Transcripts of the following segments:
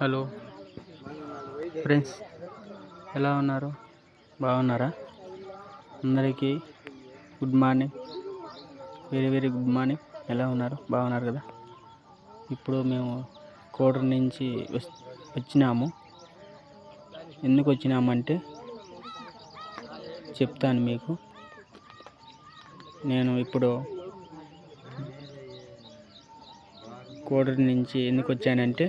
Hello. Friends ఎలా ఉన్నారు? బాగున్నారా? అందరికీ good morning. Very very good morning. ఎలా ఉన్నారు? బాగున్నారు కదా? ఇప్పుడు మేము కోటర్ నుంచి వచ్చినాము. ఎందుకు వచ్చినామంటే చెప్తాను మీకు. నేను ఇప్పుడు కోడూరు నుంచి ఎందుకు వచ్చానంటే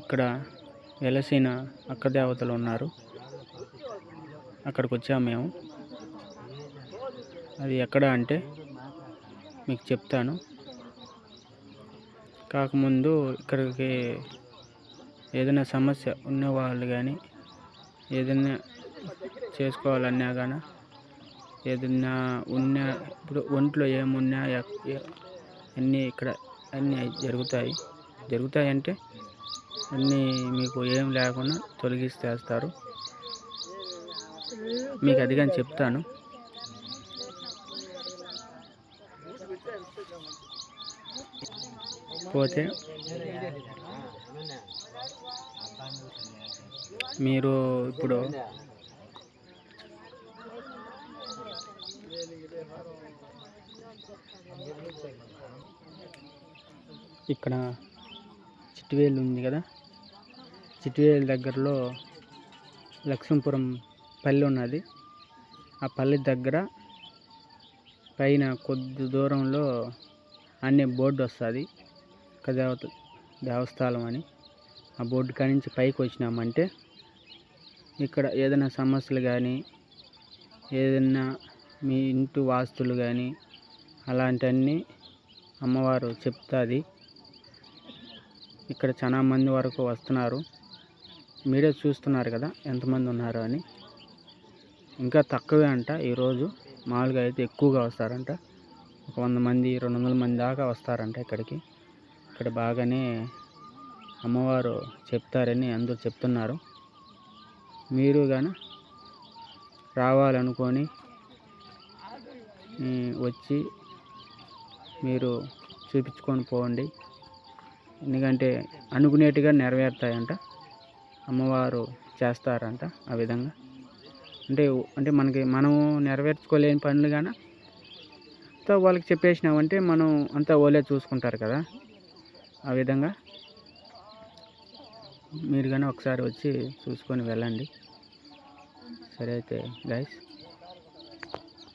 ఇక్కడ వెలసిన అక్క దేవతలు ఉన్నారు. అక్కడికి వచ్చాము మేము. అది ఎక్కడ అంటే మీకు చెప్తాను. కాకముందు ఇక్కడికి ఏదైనా సమస్య ఉన్నవాళ్ళు కానీ ఏదైనా చేసుకోవాలన్నా కానీ ఏదైనా ఉన్న ఇప్పుడు ఒంట్లో ఏమున్నా అన్నీ ఇక్కడ అన్నీ జరుగుతాయి. జరుగుతాయి అంటే అన్నీ మీకు ఏం లేకుండా తొలగిస్తేస్తారు. మీకు అది కానీ చెప్తాను. పోతే మీరు ఇప్పుడు ఇక్కడ చిట్టువేలు ఉంది కదా? చిట్టువేలు దగ్గరలో లక్ష్మీపురం పల్లె ఉన్నది. ఆ పల్లె దగ్గర పైన కొద్ది దూరంలో అనే బోర్డు వస్తుంది. దేవత దేవస్థానం అని. ఆ బోర్డు కాడి నుంచి పైకి వచ్చినామంటే ఇక్కడ ఏదైనా సమస్యలు కానీ ఏదైనా మీ ఇంటి వాస్తులు కానీ అలాంటివన్నీ అమ్మవారు చెప్తుంది. ఇక్కడ చాలా మంది వరకు వస్తున్నారు. మీరే చూస్తున్నారు కదా ఎంతమంది ఉన్నారు అని. ఇంకా తక్కువే అంట ఈరోజు. మామూలుగా అయితే ఎక్కువగా వస్తారంట. ఒక వంద మంది రెండు వందల మంది దాకా వస్తారంట ఇక్కడికి. ఇక్కడ బాగానే అమ్మవారు చెప్తారని అందరూ చెప్తున్నారు. మీరు కానీ రావాలనుకొని వచ్చి మీరు చూపించుకొని పోండి. ఎందుకంటే అనుకునేట్టుగా నెరవేరుతాయంట. అమ్మవారు చేస్తారంట ఆ విధంగా. అంటే అంటే మనకి మనం నెరవేర్చుకోలేని పనులు కానీ తో వాళ్ళకి చెప్పేసినామంటే మనం అంతా ఓలే చూసుకుంటారు కదా ఆ విధంగా. మీరు కానీ ఒకసారి వచ్చి చూసుకొని వెళ్ళండి. సరే అయితే గైస్